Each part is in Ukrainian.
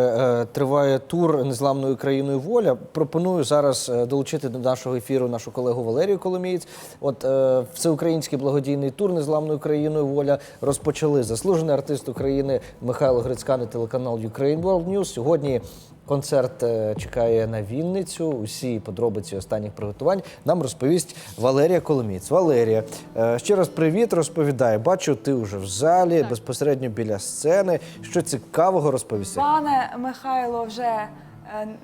Е, Триває тур незламною країною воля. Пропоную зараз е, долучити до нашого ефіру нашу колегу Валерію Коломієць. От е, всеукраїнський благодійний тур незламною країною воля розпочали заслужений артист України Михайло Грицькан і телеканал Ukraine World News. Сьогодні концерт е, чекає на Вінницю. Усі подробиці останніх приготувань нам розповість Валерія Коломієць. Валерія, е, ще раз привіт. Розповідай. Бачу, ти вже в залі безпосередньо біля сцени. Що цікавого розповісти? Пане Михайло вже е,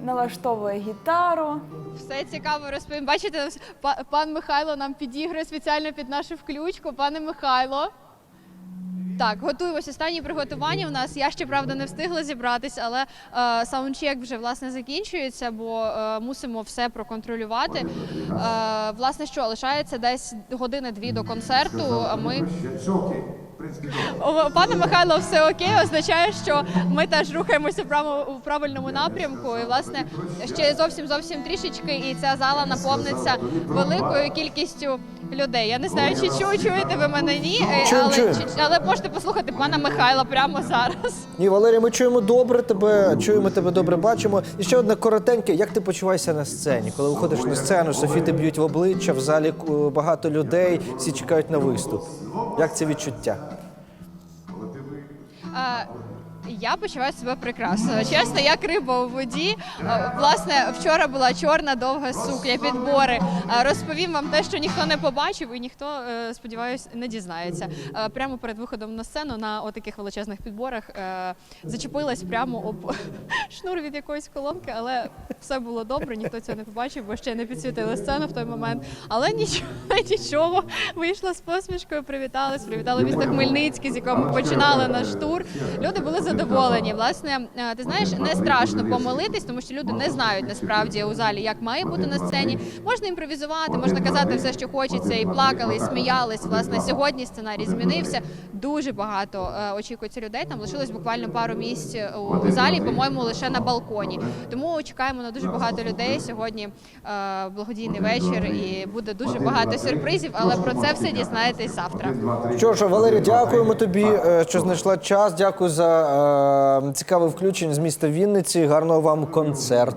налаштовує гітару. Все цікаво розповім. Бачите, па- пан Михайло нам підігрує спеціально під нашу включку. Пане Михайло. Так, готуємося. Останні приготування у нас. Я ще правда не встигла зібратись, але е, саундчек вже власне закінчується, бо е, мусимо все проконтролювати. Е, власне, що лишається десь години-дві до концерту. А ми у пана Михайло все окей, означає, що ми теж рухаємося у правильному напрямку. І власне ще зовсім зовсім трішечки, і ця зала наповниться великою кількістю людей. Я не знаю, чи чу, чуєте ви мене ні, е, але, чи- але можете послухати пана Михайла прямо зараз. Ні, Валерія, ми чуємо добре тебе, чуємо тебе добре, бачимо. І ще одне коротеньке. Як ти почуваєшся на сцені? Коли виходиш на сцену, софіти б'ють в обличчя, в залі е, багато людей, всі чекають на виступ. Як це відчуття? Е, Я почуваю себе прекрасно. Чесно, як риба у воді. Е, Власне, вчора була чорна довга сукня, підбори. Е, Розповім вам те, що ніхто не побачив, і ніхто, сподіваюся, сподіваюсь, не дізнається. Е, Прямо перед виходом на сцену на отаких величезних підборах е, зачепилась прямо об шнур від якоїсь колонки, але все було добре, ніхто цього не побачив, бо ще не підсвітили сцену в той момент. Але нічого, нічого. Вийшла з посмішкою, привітались, привітали місто Хмельницький, з якого ми починали наш тур. Люди були задоволені. Власне, е, ти знаєш, не страшно помилитись, тому що люди не знають насправді у залі, як має бути на сцені. Можна імпровізувати, можна казати все, що хочеться, і плакали, і сміялись. Власне, сьогодні сценарій змінився. Дуже багато е, очікується людей. Там лишилось буквально пару місць е, у залі, по-моєму, лише на балконі. Тому чекаємо на дуже багато людей. Сьогодні е, благодійний вечір, і буде дуже багато сюрпризів. Але про це все дізнаєтесь завтра. Що ж, Валерій, дякуємо тобі, е, що знайшла час. Дякую за е, цікаве включення з міста Вінниці. Гарного вам концерту.